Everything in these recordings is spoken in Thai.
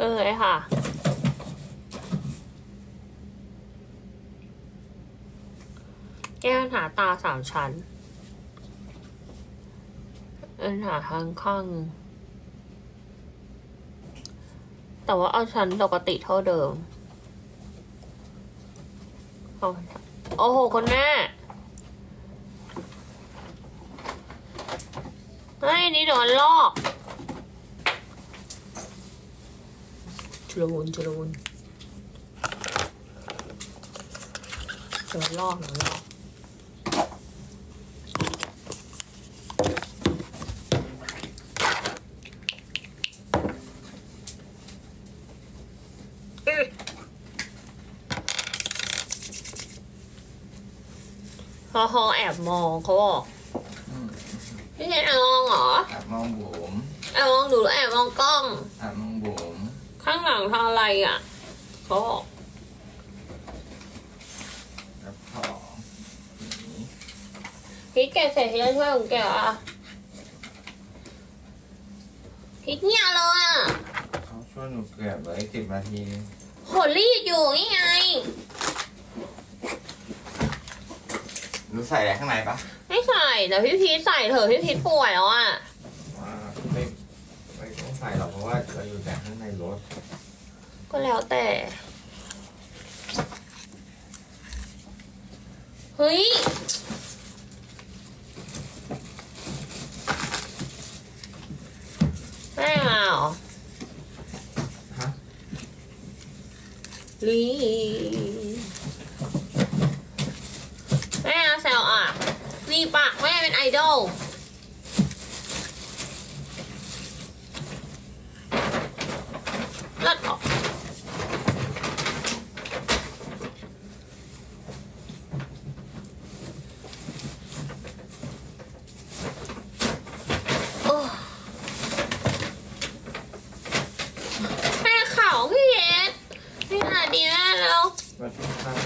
เคยค่ะ แก้ปัญหาตาสามชั้นปัญหาทางข้าง แต่ว่าเอาชั้นปกติเท่าเดิม โอ้โหคุณแม่เฮ้ยนี่โดนลอก ชุลมุนชุลมุนโดนลอกโดนลอกอื้อพอฮอแอบมองเขาบอกพี่เห็นแอบมองเหรอ แอบมองบุ๋มแอบมองหนูหรือแอบมองกล้อง แอบมองบุ๋ม ข้างหลังทำอะไรอะเขาบอกแล้วของหนีพีทแกะเสร็จที่จะช่วยของแกเหรอะพีทเนี่ยเลยอะเขาช่วยหนูเก็บไว้สิบนาทีโหรีดอยู่นี่ไง หนูใส่อะไรข้างในปะไม่ใส่แต่พี่พีทใส่เถอะพี่พีทป่วยแล้วอะ ว่าไม่ไม่ต้องใส่หรอกเพราะว่าเราอยู่แต่ข้างในรถ ก็แล้วแต่ เฮ้ยแม่มาเหรอฮะลีแม่แซวอะรีปากแม่เป็นไอดอลเลิศออกโอ้แม่ข่าวพี่เอ็ดพี่หาดีแม่แล้ว สวัสดีครับ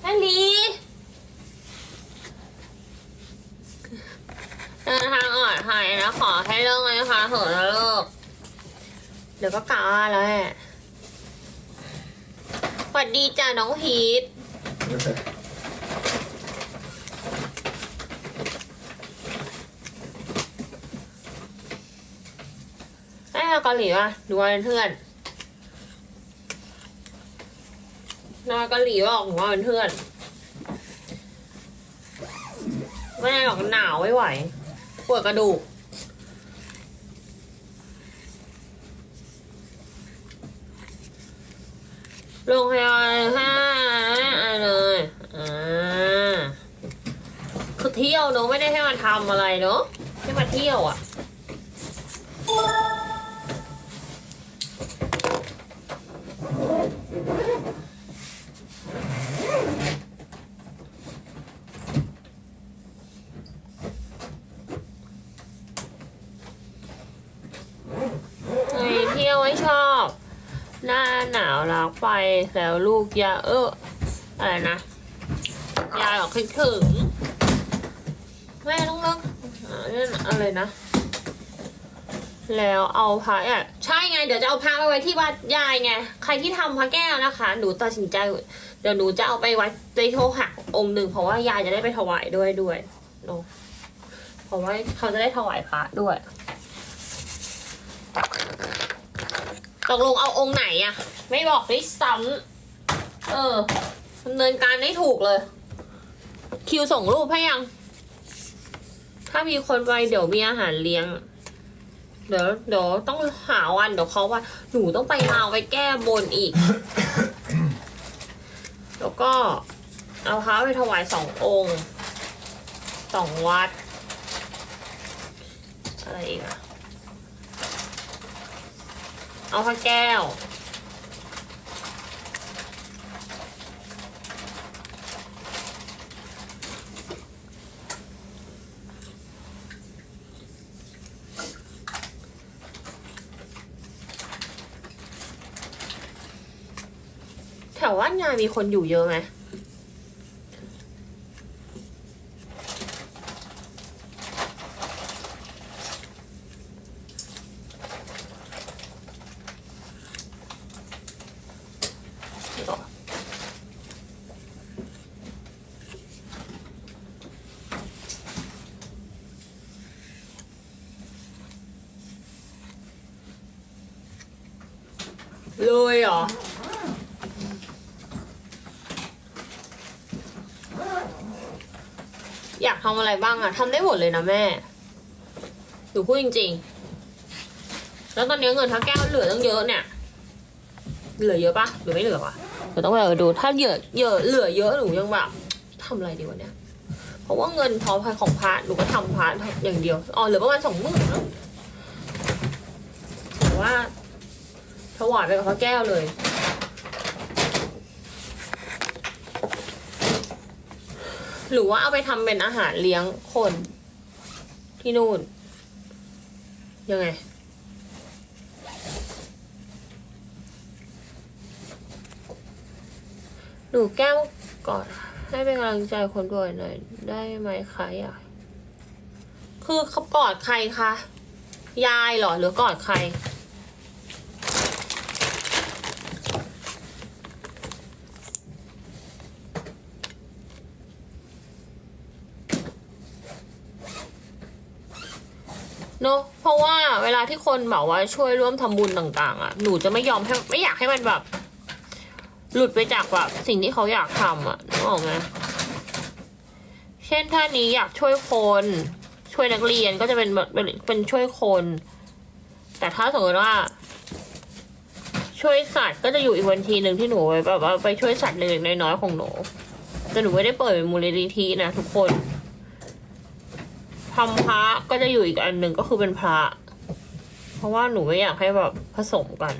แม่ลีเดินทางอ่อนภัยนะ ขอให้เลิกเลยนะคะเถอะนะเลิกเดี๋ยวก็กลับมาแล้วแหม่สวัสดีจ้าน้องพีทแม่เกาหลีป่ะดูว่าเป็นเพื่อนนอนเกาหลีบอกหนูว่าเป็นเพื่อนไม่ได้หรอกหนาวไม่ไหวปวดกระดูก โรงพยาบาลห้าเลยอ่าคือเที่ยวเนอะไม่ได้ให้มาทำอะไรเนอะให้มาเที่ยวอะ ไปเที่ยวไม่ชอบ หน้าหนาวไปแล้วลูกยาเอออะไรนะยายบอกคิดถึง แม่ต้องเลิกอ่านั่นอะไรนะ แล้วเอาพระอะใช่ไง เดี๋ยวจะเอาพระไปไว้ที่วัดยายไง ใครที่ทำพระแก้วนะคะ หนูตัดสินใจ เดี๋ยวหนูจะเอาไปไว้ในโทรหักองค์หนึ่งเพราะว่ายายจะได้ไปถวายด้วยด้วยเนอะเพราะว่าเขาจะได้ถวายพระด้วย ตกลงเอาองค์ไหนอะไม่บอกด้วยซ้ำเออดำเนินการได้ถูกเลย คิวส่งรูปให้ยัง ถ้ามีคนไปเดี๋ยวมีอาหารเลี้ยง เดี๋ยวเดี๋ยวต้องหาวันเดี๋ยวเขาว่า หนูต้องไปลาวไปแก้บนอีก แล้วก็เอาพระไปถวายสององค์สองวัด อะไรอีกอะ เอาผ้าแก้ว แถวว่านยายมีคนอยู่เยอะไหม เลยเหรอ อยากทำอะไรบ้างอะทำได้หมดเลยนะแม่หนูพูดจริง ๆ แล้วตอนนี้เงินทั้งแก้วเหลือตั้งเยอะเนี่ย เหลือเยอะปะหรือไม่เหลือวะเดี๋ยวต้องไปดู ถ้าเหลือเยอะเหลือเยอะหนูยังแบบทำอะไรดีวะเนี่ย เพราะว่าเงินพอของพาร์ทหนูก็ทำพาร์ทอย่างเดียว อ๋อเหลือประมาณสองหมื่นเนอะแต่ว่า ถวายไปกับพระแก้วเลย หรือว่าเอาไปทำเป็นอาหารเลี้ยงคนที่นู่น ยังไง หนูแก้วกอนให้เป็นกำลังใจคนด้วยหน่อย ได้ไหมคะอยากคือเขากอดใครคะ ยายเหรอ หรือกอดใคร เนอะเพ ราะว่าเวลาที่คนแบบว่าช่วยร่วมทำบุญต่างๆ อะ หนูจะไม่ยอมให้ไม่อยากให้มันแบบ หลุดไปจากแบบสิ่งที่เขาอยากทำอะนึกออกไหมเช่นท่านี้อยากช่วยคน ช่วยนักเรียนก็จะเป็นแบบเป็นเป็นช่วยคน แต่ถ้าสมมติว่า ช่วยสัตว์ก็จะอยู่อีกบัญชีหนึ่งที่หนูไว้แบบว่าไปช่วยสัตว์เล็กๆน้อยๆของหนูแต่หนูไม่ได้เปิดมูลนิธินะทุกคน ทำพระก็จะอยู่อีกอันหนึ่งก็คือเป็นพระ เพราะว่าหนูไม่อยากให้แบบผสมกัน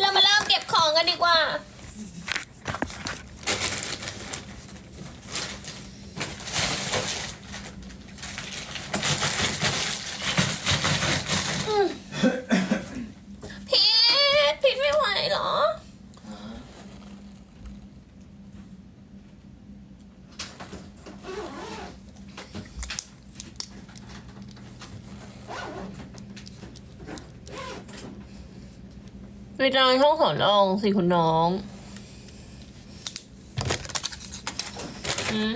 เรามาเริ่มเก็บของกันดีกว่า อืมพีทพีทไม่ไหวเหรอ ไปจองช่องสอนองสิคุณน้องอืม